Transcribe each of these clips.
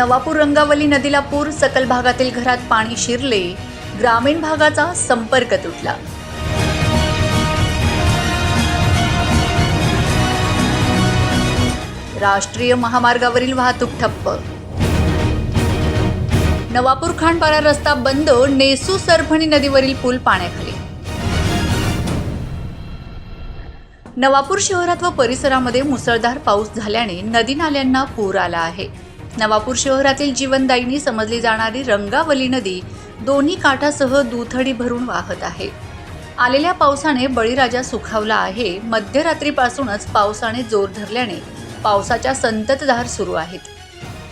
नवापूर रंगावली नदीला पूर सकल भागातील घरात पाणी शिरले ग्रामीण भागाचा संपर्क तुटला. राष्ट्रीय महामार्गावरील वाहतूक ठप्प. नवापूर खांडपारा रस्ता बंद नेसू सरफणी नदीवरील पूल पाण्याखाली. नवापूर शहरात व परिसरामध्ये मुसळधार पाऊस झाल्याने नदी नाल्यांना पूर आला आहे. नवापूर शहरातील जीवनदायिनी समजली जाणारी रंगावली नदी दोन्ही काठासह दुथडी भरून वाहत आहे. आलेल्या पावसाने बळीराजा सुखावला आहे. मध्यरात्रीपासूनच पावसाने जोर धरल्याने पावसाच्या संततधार सुरू आहेत.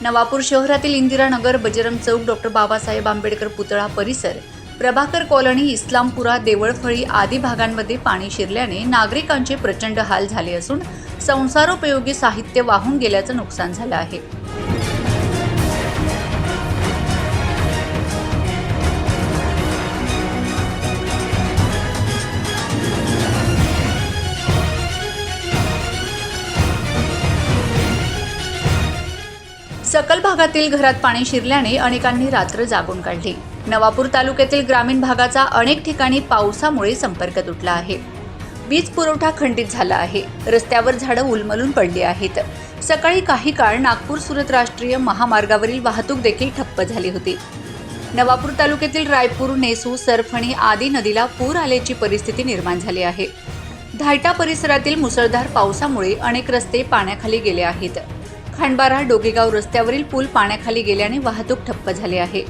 नवापूर शहरातील इंदिरानगर बजरंग चौक डॉक्टर बाबासाहेब आंबेडकर पुतळा परिसर प्रभाकर कॉलनी इस्लामपुरा देवळफळी आदी भागांमध्ये पाणी शिरल्याने नागरिकांचे प्रचंड हाल झाले असून संसारोपयोगी साहित्य वाहून गेल्याचं नुकसान झालं आहे. भागातील घरात पाणी शिरल्याने अनेकांनी रात्र जागून काढली. नवापूर तालुक्यातील ग्रामीण भागाचा अनेक ठिकाणी पावसामुळे संपर्क तुटला आहे. वीज पुरवठा खंडित झाला आहे. रस्त्यावर झाडं उलमलून पडली आहेत. सकाळी काही काळ नागपूर सुरत राष्ट्रीय महामार्गावरील वाहतूक देखील ठप्प झाली होती. नवापूर तालुक्यातील रायपूर नेसू सरफणी आदी नदीला पूर आल्याची परिस्थिती निर्माण झाली आहे. धायटा परिसरातील मुसळधार पावसामुळे अनेक रस्ते पाण्याखाली गेले आहेत. खांडबारा डोगेगाव रस्त्यावरील पूल पाण्याखाली गेल्याने वाहतूक ठप्प झाली आहे.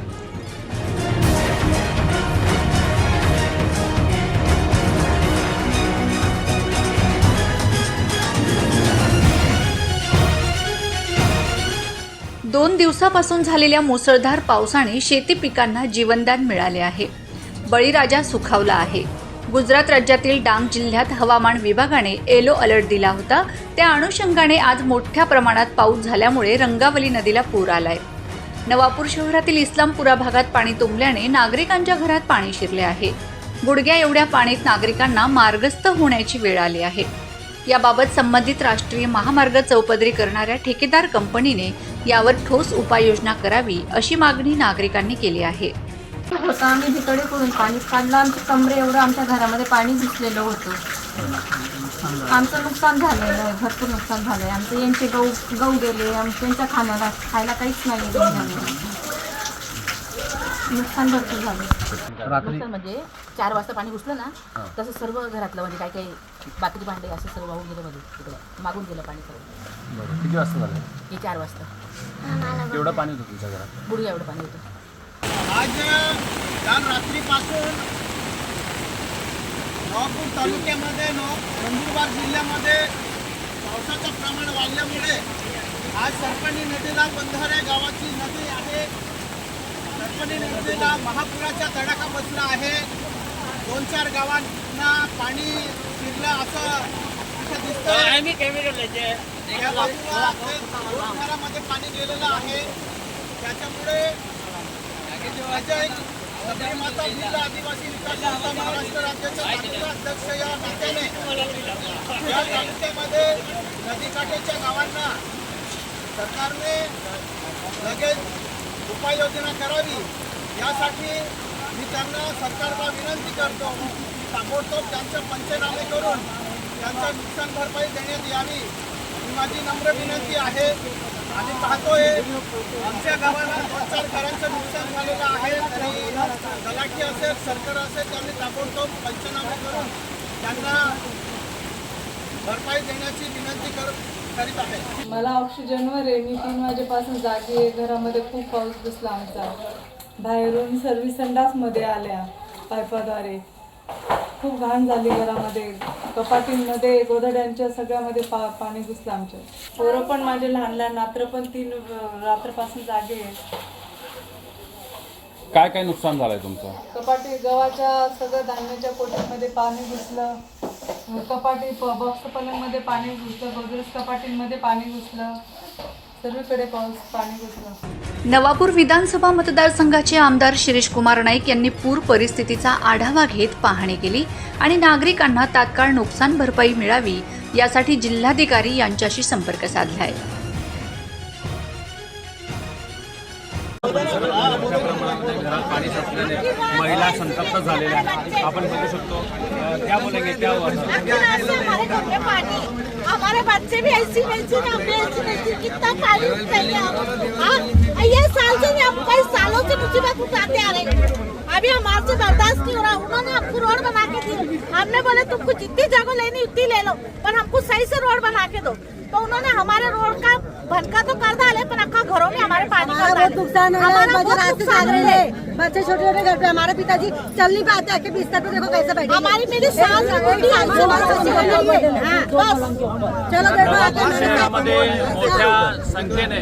दोन दिवसापासून झालेल्या मुसळधार पावसाने शेती पिकांना जीवनदान मिळाले आहे. बळीराजा सुखावला आहे. गुजरात राज्यातील डांग जिल्ह्यात हवामान विभागाने येलो अलर्ट दिला होता. त्या अनुषंगाने आज मोठ्या प्रमाणात पाऊस झाल्यामुळे रंगावली नदीला पूर आलाय. नवापूर शहरातील इस्लामपुरा भागात पाणी तुंबल्याने नागरिकांच्या घरात पाणी शिरले आहे. गुडघ्या एवढ्या पाणीत नागरिकांना मार्गस्थ होण्याची वेळ आली आहे. याबाबत संबंधित राष्ट्रीय महामार्ग चौपदरी करणाऱ्या ठेकेदार कंपनीने यावर ठोस उपाययोजना करावी अशी मागणी नागरिकांनी केली आहे. होतं. आम्ही तिकडे करून पाणी काढलं. आमच्या कमरे एवढं आमच्या घरामध्ये पाणी घुसलेलं होतं. आमचं नुकसान झालेलं आहे. भरपूर नुकसान झालं आहे आमचं यांचे गहू गहू गेले. आम त्यांच्या खाण्याला खायला काहीच नाही नुकसान भरपूर झालं. नुकसान म्हणजे चार वाजता पाणी घुसलं ना तसं सर्व घरातलं म्हणजे काय काही बाकीचे भांडे असं सर्व वाहून गेलं मध्ये तिकडे मागून गेलं पाणी सर्व. किती वाजता झालं? हे चार वाजता. केवढं पाणी होतं तुमच्या घरात? बुडगा एवढं पाणी होतं. आज काल रात्रीपासून नवापूर तालुक्यामध्ये न नंदुरबार जिल्ह्यामध्ये पावसाचं प्रमाण वाढल्यामुळे आज सरपणी नदीला बंधाऱ्या गावाची नदी आहे. सरपणी नदीला महापुराचा तडाखा बसला आहे. दोन चार गावांना पाणी शिरलं असं असं दिसतं या बाजूला ते दोन घरामध्ये पाणी गेलेलं आहे. त्याच्यामुळे अजय सबरी माता जिल्हा आदिवासी विकास संस्था महाराष्ट्र राज्याचे तालुका अध्यक्ष या नात्याने या तालुक्यामध्ये नदीकाठेच्या गावांना सरकारने लगेच उपाययोजना करावी यासाठी मी त्यांना सरकारला विनंती करतो ताबडतोब त्यांचे पंचनामे करून त्यांचं नुकसान भरपाई देण्यात यावी ही माझी नम्र विनंती आहे आम्ही पाहतोय आमच्या गावाला दोन चार घरांचं नुकसान झालेलं आहे तरी तलाठी असेल सरकार असेल त्यांनी ताबडतोब पंचनामे करून त्यांना भरपाई देण्याची विनंती करू मला ऑक्सिजनवर आहे. मी तीन वाजेपासून जागी आहे. घरामध्ये खूप पाऊस बसला आमचा. बाहेरून सर्व्हिस संडासमध्ये आल्या पायपाद्वारे. खूप घाण झाली घरामध्ये. कपाटींमध्ये गोधड्यांच्या सगळ्यामध्ये पा पाणी घुसलं आमच्या. पोरं पण माझे लहान लहान रात्र पण तीन रात्रपासून जागे आहे काय काय नुकसान झालंय तुमचं? कपाटी गव्हाच्या सगळं धान्याच्या कोट्यांमध्ये पाणी घुसलं. कपाटी बॉक्स पलंगमध्ये पाणी घुसलं गोदरेज कपाटींमध्ये पाणी घुसलं. सर्वीकडे पाऊस पाणी घुसलं. नवापूर विधानसभा मतदारसंघाचे आमदार शिरीष कुमार नाईक यांनी पूर परिस्थितीचा आढावा घेत पाहणी केली आणि नागरिकांना तात्काळ नुकसान भरपाई मिळावी यासाठी जिल्हाधिकारी यांच्याशी संपर्क साधला आहे महिला संतप्त झालेल्या आपण बघू शकतो त्या ये साल से नहीं हम कई सालों से मुसीबत उठाते आ रहे हैं। अभी हमारे से बर्दाश्त नहीं हो रहा उन्होंने हमको रोड बना के दी हमने बोले तुमको जितनी जगह लेनी उतनी ले लो पर हमको सही से रोड बना के दो। तो उन्होंने हमारे रोड का भनका तो कर डाले पर अक्का घरों में हमारे पानी कर बहुत नुकसान हो रहा है रास्ते रहे हैं। बच्चे छोटे छोटे घर पे हमारे पिताजी चल नहीं पाते आके बिस्तर पे देखो कैसे बैठे हमारी मेरी है। हाँ, चलो मोठ्या संख्येने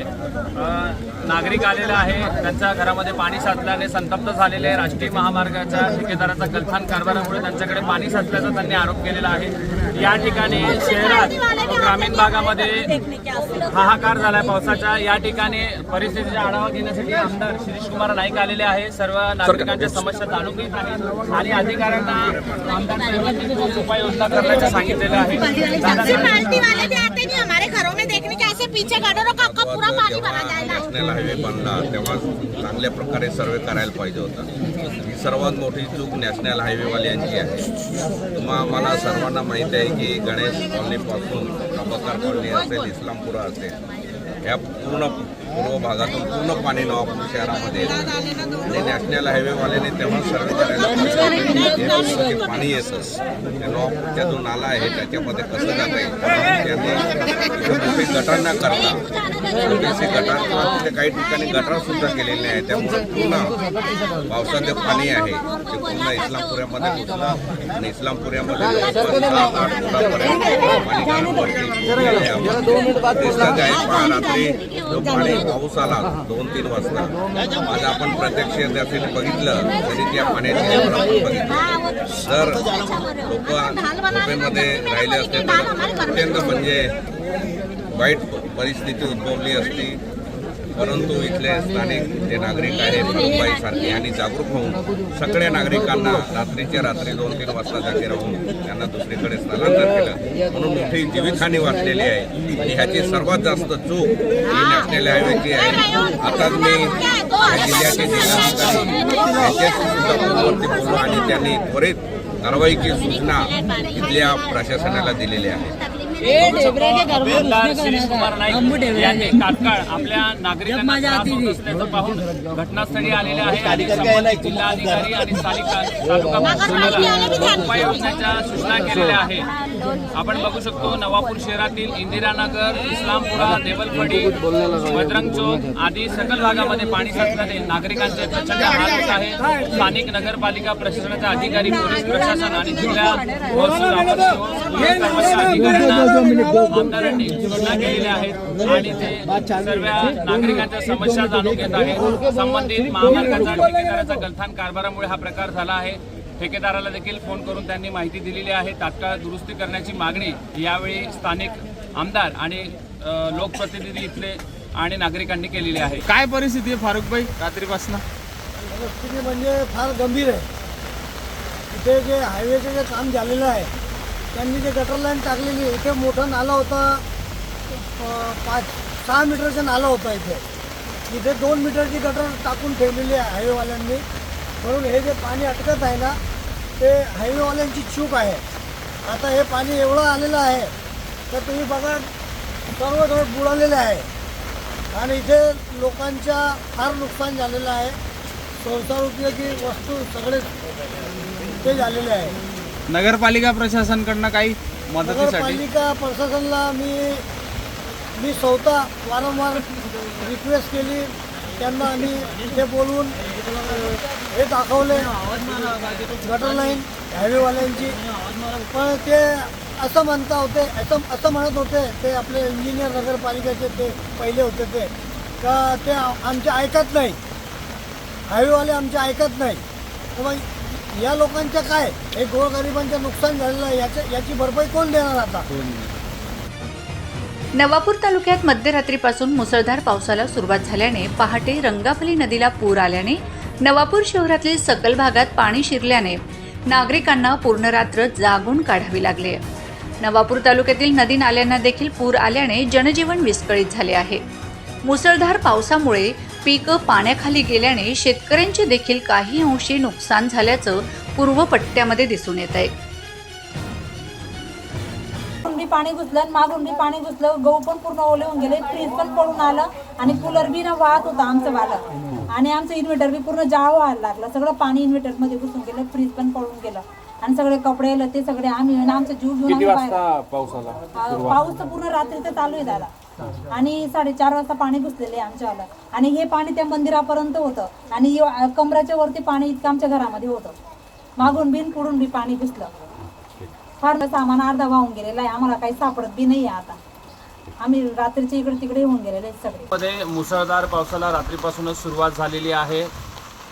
नागरिक आलेला आहे. त्यांच्या घरामध्ये पाणी साचल्याने संतप्त झालेले आहे. राष्ट्रीय महामार्गाच्या ठेकेदाराचा गलथान कारभारामुळे त्यांच्याकडे पाणी साचल्याचा त्यांनी आरोप केलेला आहे. या ठिकाणी शहरात ग्रामीण भागामध्ये हाहाकार झालाय पावसाचा. या ठिकाणी परिस्थितीचा आढावा घेण्यासाठी आमदार शिरीष कुमार नाईक आलेले आहे. सर्व नागरिकांच्या समस्या जाणून घेत आहेत आणि अधिकाऱ्यांना आमदार उपाययोजना करण्याचं सांगितलेलं आहे. घरों में देखने के ऐसे पीछे का पूरा भरा नॅशनल हायवे बनला तेव्हा चांगल्या प्रकारे सर्वे करायला पाहिजे होता. ही सर्वात मोठी चूक नॅशनल हायवेवाल्यांची आहे. तुम्हा आम्हाला सर्वांना माहिती आहे की गणेश कॉलनीपासून प्रभाकर कॉलनी असेल इस्लामपुरा असेल या पूर्ण पूर्व भागातून पूर्ण पाणी नवापूर शहरामध्ये आणि नॅशनल हायवेवाल्याने तेव्हा सर्वे करायला पाणी येतं ते नवापूरच्या जो नाला आहे त्याच्यामध्ये कसं जाता येईल? गटांना न करता. म्हणजे छोटेसे गटार किंवा तिथे काही ठिकाणी गटार सुद्धा केलेले आहेत. त्यामुळे पूर्ण पावसाचे पाणी आहे. ते पूर्ण इस्लामपुऱ्यामध्ये घुसलं आणि इस्लामपुऱ्यामध्ये पाणी रात्री जो पाणी पाऊस आला दोन तीन वाजता. आज आपण प्रत्यक्ष त्यातील बघितलं तरी त्या पाण्याची आपण बघितलं. तर लोक झोपेमध्ये राहिले असते तर अत्यंत म्हणजे वाईट परिस्थिती उद्भवली असती परंतु इथले स्थानिक जे नागरिक आहेत सारखे यांनी जागरूक होऊन सगळ्या नागरिकांना रात्रीच्या रात्री दोन तीन वाजता जागे राहून त्यांना दुसरीकडे स्थलांतर केलं. म्हणून मोठी जीवितहानी वाचलेली आहे. आणि ह्याची सर्वात जास्त चूक ही नॅशनल हायवेची आहे. आताच मी जिल्ह्याचे जिल्हाधिकारी बोललो आणि त्यांनी त्वरित कारवाईची सूचना इथल्या प्रशासनाला दिलेली आहे. तात्काळ आपल्या नागरिकांना त्रास होत. असल्याचं पाहून घटनास्थळी आलेले आहे आणि संबंधित जिल्हाधिकारी आणि स्थानिक तालुका उपाययोजनेच्या सूचना केलेल्या आहेत. आपण बघू शकतो नवापूर शहरातील इंदिरानगर इस्लामपुरा देवलफडी बजरंग चौक आदी सकल भागामध्ये पाणी साचल्याने नागरिकांचे प्रचंड हाल होत आहे स्थानिक नगरपालिका प्रशासनाचे अधिकारी पोलीस प्रशासन आणि जिल्हा महसूल अधिकाऱ्यांना आमदारांनी सूचना केलेल्या आहेत आणि ते सर्व नागरिकांच्या समस्या जाणून घेत आहेत. संबंधित महामार्गाचा ठेकेदाराचा गलथान कारभारामुळे हा प्रकार झाला आहे. ठेकेदाराला देखील फोन करून त्यांनी माहिती दिलेली आहे. तात्काळ दुरुस्ती करण्याची मागणी यावेळी स्थानिक आमदार आणि लोकप्रतिनिधी इथले आणि नागरिकांनी केलेली आहे. काय परिस्थिती आहे फारुखबाई रात्रीपासून? परिस्थिती म्हणजे फार गंभीर आहे. इथे जे हायवेचं जे काम झालेलं आहे त्यांनी जे गटर लाईन टाकलेली इथे मोठा नाला होता. पाच सहा मीटरचा नाला होता इथे. इथे दोन मीटरची गटर टाकून ठेवलेली आहे हायवेवाल्यांनी म्हणून हे जे पाणी अटकत आहे ना ते हायवेवाल्यांची चूक आहे. आता हे पाणी एवढं आलेलं आहे तर तुम्ही बघा सर्व रोड बुडालेले आहे. आणि इथे लोकांच्या फार नुकसान झालेलं आहे. संसार उपयोगी वस्तू सगळे ते झालेले आहे. नगरपालिका प्रशासनकडनं काही मदतीसाठी? नगरपालिका प्रशासनाला मी मी स्वतः वारंवार रिक्वेस्ट केली. त्यांना आम्ही ते बोलवून हे दाखवले. गटर लाईन हायवेवाल्यांची पण ते असं म्हणता होते असं असं म्हणत होते ते आपले इंजिनियर नगरपालिकेचे ते पहिले होते ते. का ते आमचे ऐकत नाही. हायवेवाले आमचे ऐकत नाही. तर मग या लोकांचं काय? हे गोरगरिबांचं नुकसान झालेलं आहे. याच्या याची भरपाई कोण देणार आता? नवापूर तालुक्यात मध्यरात्रीपासून मुसळधार पावसाला सुरुवात झाल्याने पहाटे रंगाफली नदीला पूर आल्याने नवापूर शहरातील सकल भागात पाणी शिरल्याने नागरिकांना पूर्ण रात्र जागून काढावी लागली. नवापूर तालुक्यातील नदी नाल्यांना देखील पूर आल्याने जनजीवन विस्कळीत झाले आहे. मुसळधार पावसामुळे पीक पाण्याखाली गेल्याने शेतकऱ्यांचे देखील काही अंशी नुकसान झाल्याचं पूर्व पट्ट्यामध्ये दिसून येत आहे. बी पाणी घुसलं आणि मागून बी पाणी घुसलं गहू पण पूर्ण ओले होऊन गेले फ्रीज पण पडून आलं आणि कूलर बी ना वाहत होता आमचं वालं. आणि आमचं इन्व्हर्टर बी पूर्ण जाळ व्हायला लागलं. सगळं पाणी इन्व्हर्टरमध्ये घुसून गेलं फ्रीज पण पडून गेलं. आणि सगळे कपडे ते सगळे आम्ही आणि आमचा जीव घेऊन पाऊस तर पूर्ण रात्रीचं चालू आहे दादा आणि साडेचार वाजता पाणी घुसलेले आमच्यावाला आणि हे पाणी त्या मंदिरापर्यंत होतं. आणि कमराच्या वरती पाणी इतकं आमच्या घरामध्ये होतं. मागून बिन पुढून बी पाणी घुसलं. फार सामान अर्धा वाहून गेलेला आहे. आम्हाला काही सापडत बी नाही आहे आता. आम्ही रात्रीच्या इकडे तिकडे होऊन गेलेले सगळे. मध्ये मुसळधार पावसाला रात्रीपासूनच सुरुवात झालेली आहे.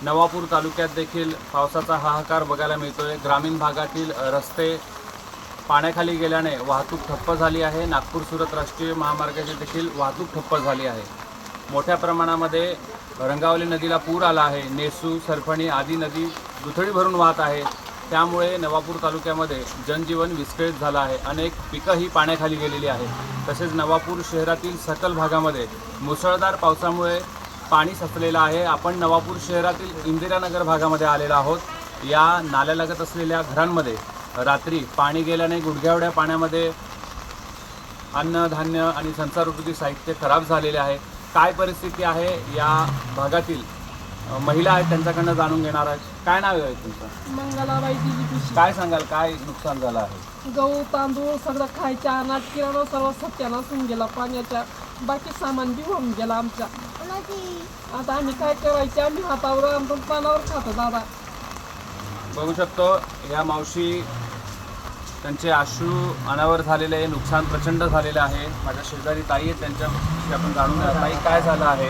नवापूर तालुक्यात देखील पावसाचा हाहाकार बघायला मिळतोय. ग्रामीण भागातील रस्ते पाण्याखाली गेल्याने वाहतूक ठप्प झाली आहे. नागपूर सुरत राष्ट्रीय महामार्गाची देखील वाहतूक ठप्प झाली आहे. मोठ्या प्रमाणामध्ये रंगावली नदीला पूर आला आहे. नेसू सरफणी आदी नदी दुथडी भरून वाहत आहे. त्यामुळे नवापूर तालुक्यामध्ये जनजीवन विस्कळीत झालं आहे. अनेक पिकं ही पाण्याखाली गेलेली आहेत. तसेच नवापूर शहरातील सकल भागामध्ये मुसळधार पावसामुळे पाणी साचलेलं आहे. आपण नवापूर शहरातील इंदिरानगर भागामध्ये आलेलो आहोत. या नाल्यालगत असलेल्या घरांमध्ये रात्री पाणी गेल्याने गुडघ्यावड्या पाण्यामध्ये अन्न धान्य आणि संसारोपयोगी साहित्य खराब झालेले आहे. काय परिस्थिती आहे या भागातील महिला आहेत त्यांच्याकडनं जाणून घेणार आहेत काय नाव आहे तुमचं? मंगलाबाई दिली काय सांगाल? काय नुकसान झालं आहे? गहू तांदूळ सगळं खायच्या अनाज किराणा सर्व सत्यानाश होऊन गेला पाण्याच्या बाकी सामान बी होऊन गेला आमच्या. आता आम्ही काय करायचे? आम्ही हातावर आमचं पानावर खातो दादा. बघू शकतो या मावशी त्यांचे अश्रू अनावर झालेले आहे नुकसान प्रचंड झालेलं आहे. माझ्या शेजारी ताई आहेत त्यांच्याशी आपण जाणून घ्या ताई काय झालं आहे?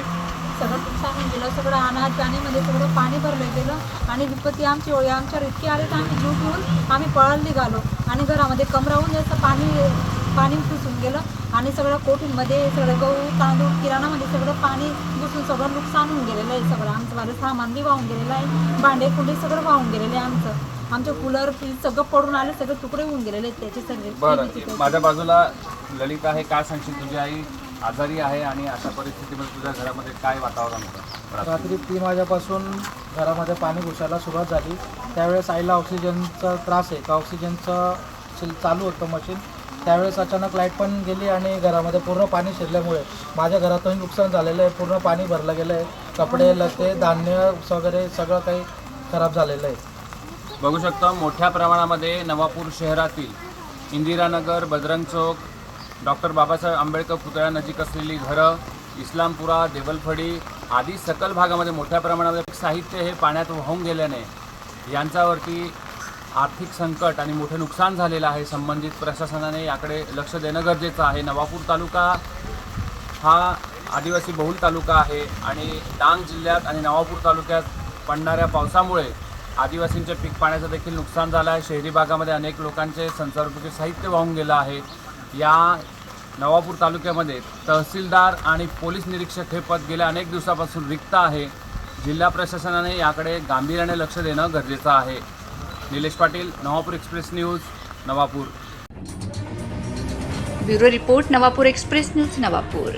सगळं नुकसान होऊन गेलं सगळं अनाज पाणीमध्ये सगळं पाणी भरलं गेलं आणि विपत्ती आमची ओळी आमच्यावर इतकी आली तर आम्ही जीव घेऊन आम्ही पळायला निघालो. आणि घरामध्ये कमरावून जास्त पाणी पाणी घुसून गेलं आणि सगळं कोठींमध्ये सगळं गहू तांदूळ किराणामध्ये सगळं पाणी घुसून सगळं नुकसान होऊन गेलेलं आहे. सगळं आमचं माझं सामान बी वाहून गेलेलं आहे. भांडे कुंडे सगळं वाहून गेलेलं आहे आमचं. आमचं कूलर फ्रीज सगळं पडून आलं सगळे तुकडे होऊन गेलेले आहेत त्याचे सगळे. बरं माझ्या बाजूला ललिता आहे काय सांगशील? तुझी आई आजारी आहे आणि अशा परिस्थितीमध्ये तुझ्या घरामध्ये काय वातावरण होतं? रात्री? तीन वाजेपासून घरामध्ये पाणी घुसायला सुरुवात झाली. त्यावेळेस आईला ऑक्सिजनचा त्रास आहे. तर ऑक्सिजनचं शिल चालू होतं मशीन त्यावेळेस अचानक लाइट पण गेली आणि घरामध्ये पूर्ण पाणी शिरल्यामुळे माझ्या घरातही नुकसान झालेलं आहे. पूर्ण पाणी भरलं गेलं आहे कपडे लते धान्य वगैरे सगळं काही खराब झालेलं आहे. बघू शकता मोठ्या प्रमाणामध्ये नवापूर शहरातील इंदिरानगर बजरंग चौक डॉक्टर बाबासाहेब आंबेडकर पुतळ्यानजीक असलेली घरं इस्लामपुरा देवलफडी आदी सकल भागामध्ये मोठ्या प्रमाणामध्ये साहित्य हे पाण्यात वाहून गेल्याने यांच्यावरती आर्थिक संकट आणि मोठे नुकसान झालेलं आहे. संबंधित प्रशासनाने याकडे लक्ष देणं गरजेचं आहे. नवापूर तालुका हा आदिवासी बहुल तालुका आहे आणि डांग जिल्ह्यात आणि नवापूर तालुक्यात पडणाऱ्या पावसामुळे आदिवासींच्या पीक पाण्याचं देखील नुकसान झालं आहे. शहरी भागामध्ये अनेक लोकांचे संसारोपयोगी साहित्य वाहून गेलं आहे. या नवापूर तालुक्यामध्ये तहसीलदार आणि पोलीस निरीक्षक हे पद गेल्या अनेक दिवसापासून रिक्त आहे. जिल्हा प्रशासनाने याकडे गांभीर्याने लक्ष देणं गरजेचं आहे. Nilesh Patil Navapur express news Navapur. Bureau report Navapur express news Navapur.